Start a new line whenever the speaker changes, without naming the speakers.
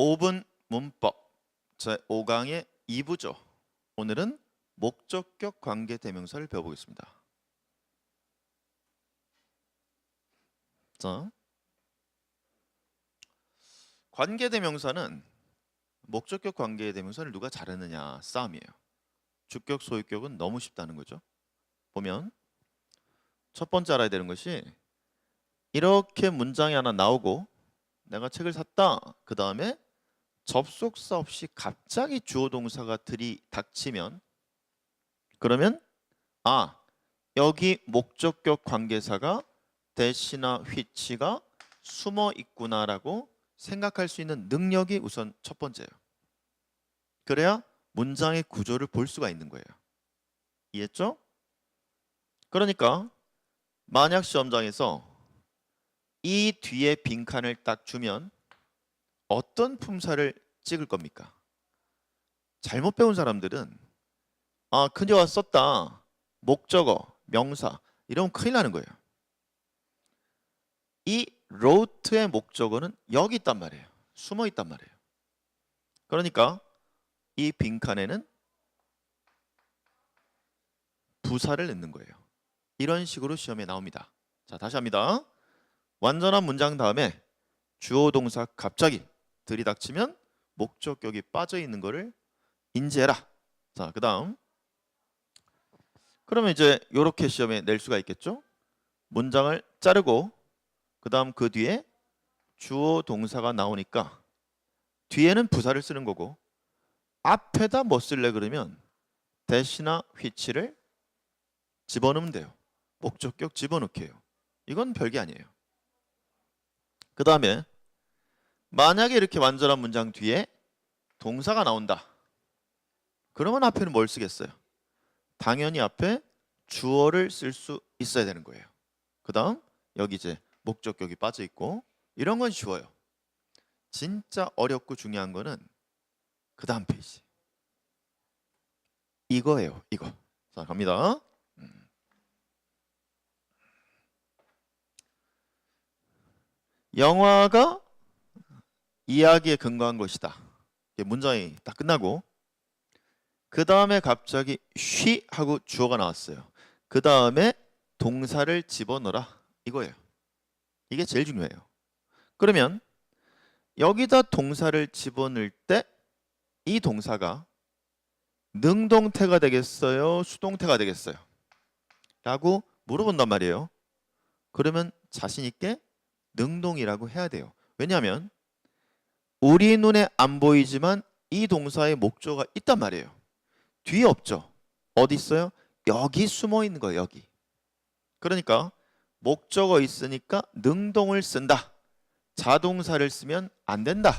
5분 문법 제 5강의 2부죠. 오늘은 목적격 관계 대명사를 배워보겠습니다. 자, 관계 대명사는 목적격 관계 대명사를 누가 잘하느냐 싸움이에요. 주격 소유격은 너무 쉽다는 거죠. 보면 첫 번째 알아야 되는 것이 이렇게 문장이 하나 나오고 내가 책을 샀다. 그 다음에 접속사 없이 갑자기 주어 동사가 들이 닥치면 그러면 아 여기 목적격 관계사가 대시나 which가 숨어 있구나라고 생각할 수 있는 능력이 우선 첫 번째예요. 그래야 문장의 구조를 볼 수가 있는 거예요. 이해했죠? 그러니까 만약 시험장에서 이 뒤에 빈칸을 딱 주면 어떤 품사를 찍을 겁니까? 잘못 배운 사람들은 아 그녀가 썼다 목적어 명사 이러면 큰일 나는 거예요. 이 wrote의 목적어는 여기 있단 말이에요. 숨어 있단 말이에요. 그러니까 이 빈칸에는 부사를 넣는 거예요. 이런 식으로 시험에 나옵니다. 자 다시 합니다. 완전한 문장 다음에 주어 동사 갑자기 들이닥치면 목적격이 빠져 있는 거를 인지해라. 자, 그다음 그러면 이제 요렇게 시험에 낼 수가 있겠죠? 문장을 자르고 그다음 그 뒤에 주어 동사가 나오니까 뒤에는 부사를 쓰는 거고 앞에다 뭐 쓸래 그러면 대시나 which를 집어넣으면 돼요. 목적격 집어넣기예요. 이건 별게 아니에요. 그 다음에 만약에 이렇게 완전한 문장 뒤에 동사가 나온다. 그러면 앞에는 뭘 쓰겠어요? 당연히 앞에 주어를 쓸 수 있어야 되는 거예요. 그 다음 여기 이제 목적격이 빠져 있고 이런 건 쉬워요. 진짜 어렵고 중요한 거는 그 다음 페이지. 이거예요. 이거. 자 갑니다. 음. 영화가 이야기에 근거한 것이다. 문장이 딱 끝나고 그 다음에 갑자기 쉬 하고 주어가 나왔어요. 그 다음에 동사를 집어넣어라 이거예요. 이게 제일 중요해요. 그러면 여기다 동사를 집어넣을 때 이 동사가 능동태가 되겠어요? 수동태가 되겠어요? 라고 물어본단 말이에요. 그러면 자신 있게 능동이라고 해야 돼요. 왜냐하면 우리 눈에 안 보이지만 이 동사의 목조가 있단 말이에요. 뒤에 없죠. 어디 있어요? 여기 숨어 있는 거예요. 여기. 그러니까 목적어 있으니까 능동을 쓴다. 자동사를 쓰면 안 된다.